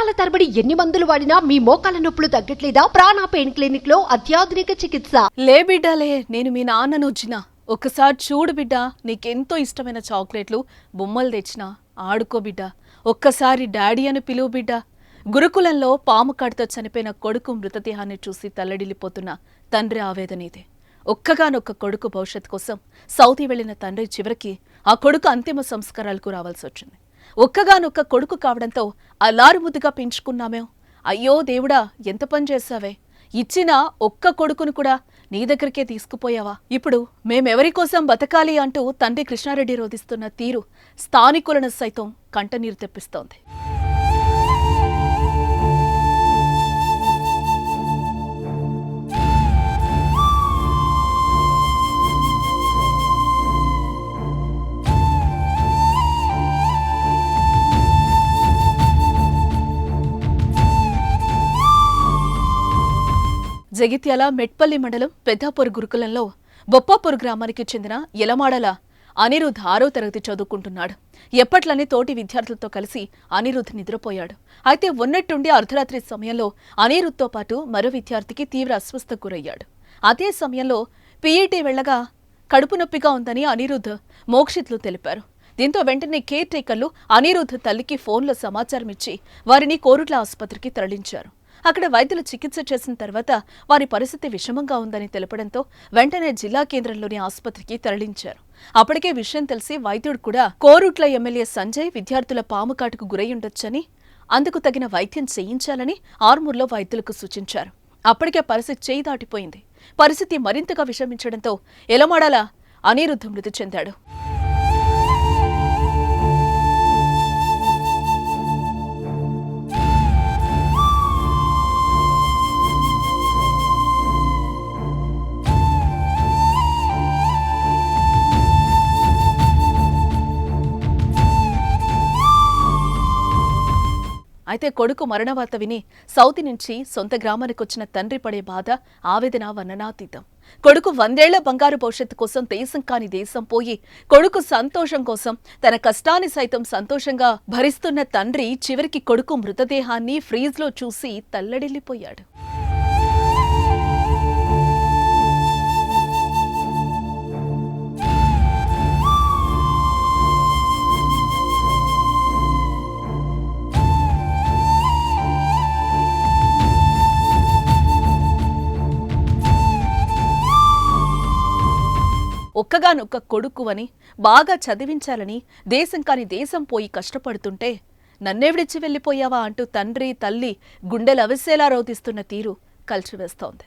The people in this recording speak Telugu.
సంవత్సరాల తరబడి ఎన్ని మందులు వాడినా మీ మోకాల నొప్పులు తగ్గట్లేదా? ప్రాణ పెయిన్ క్లినిక్లో అత్యాధునిక చికిత్స. లే బిడ్డలే నేను మీ నాన్నను వచ్చిన. ఒక్కసారి చూడు బిడ్డ నీకెంతో ఇష్టమైన చాక్లెట్లు బొమ్మలు తెచ్చిన. ఆడుకో బిడ్డ. ఒక్కసారి డాడీ అని పిలువు బిడ్డ. గురుకులంలో పాము కాటితో చనిపోయిన కొడుకు మృతదేహాన్ని చూసి తల్లడిల్లిపోతున్న తండ్రి ఆవేదన ఇదే. ఒక్కగానొక్క కొడుకు భవిష్యత్ కోసం సౌదీ వెళ్ళిన తండ్రి చివరికి ఆ కొడుకు అంతిమ సంస్కారాలకు రావాల్సి వచ్చింది. ఒక్కగానొక్క కొడుకు కావడంతో అల్లారుముద్దుగా పెంచుకున్నామేం? అయ్యో దేవుడా ఎంత పని చేశావే? ఇచ్చిన ఒక్క కొడుకును కూడా నీ దగ్గరికే తీసుకుపోయావా? ఇప్పుడు మేమెవరి కోసం బతకాలి అంటూ తండ్రి కృష్ణారెడ్డి రోధిస్తున్న తీరు స్థానికులను సైతం కంటనీరు తెప్పిస్తోంది. జగిత్యాల మెట్పల్లి మండలం పెద్దాపూర్ గురుకులంలో బొప్పాపూర్ గ్రామానికి చెందిన ఎలమాడల అనిరుద్ ఆరో తరగతి చదువుకుంటున్నాడు. ఎప్పట్లనే తోటి విద్యార్థులతో కలిసి అనిరుద్ నిద్రపోయాడు. అయితే ఉన్నట్టుండి అర్ధరాత్రి సమయంలో అనిరుద్తో పాటు మరో విద్యార్థికి తీవ్ర అస్వస్థకు గురయ్యాడు. అదే సమయంలో పీఈటీ వెళ్ళగా కడుపు నొప్పిగా ఉందని అనిరుద్ మోక్షిత్లు తెలిపారు. దీంతో వెంటనే కేర్ టేకర్లు అనిరుద్ తల్లికి ఫోన్లో సమాచారం ఇచ్చి వారిని కోరుట్ల ఆసుపత్రికి తరలించారు. అక్కడ వైద్యులు చికిత్స చేసిన తర్వాత వారి పరిస్థితి విషమంగా ఉందని తెలపడంతో వెంటనే జిల్లా కేంద్రంలోని ఆసుపత్రికి తరలించారు. అప్పటికే విషయం తెలిసి వైద్యుడు కూడా కోరుట్ల ఎమ్మెల్యే సంజయ్ విద్యార్థుల పాముకాటుకు గురయ్యుండొచ్చని గురై ఉండొచ్చని అందుకు తగిన వైద్యం చేయించాలని ఆర్మూర్లో వైద్యులకు సూచించారు. అప్పటికే పరిస్థితి చేయి దాటిపోయింది. పరిస్థితి మరింతగా విషమించడంతో ఎలమాడాల అనిరుద్ధ మృతి చెందాడు. అయితే కొడుకు మరణవార్త విని సౌతి నుంచి సొంత గ్రామానికి వచ్చిన తండ్రి పడే బాధ ఆవేదన వర్ణనాతీతం. కొడుకు వందేళ్ళ బంగారు భవిష్యత్తు కోసం దేశం కాని దేశం పోయి కొడుకు సంతోషం కోసం తన కష్టాన్ని సైతం సంతోషంగా భరిస్తున్న తండ్రి చివరికి కొడుకు మృతదేహాన్ని ఫ్రీజ్లో చూసి తల్లడిల్లిపోయాడు. ఒక్కగానొక్క కొడుకువని బాగా చదివించాలని దేశం కాని దేశం పోయి కష్టపడుతుంటే నన్నెవిడిచ్చి వెళ్ళిపోయావా అంటూ తండ్రి తల్లి గుండెలు అవిసేలా రోధిస్తున్న తీరు కలిసివేస్తోంది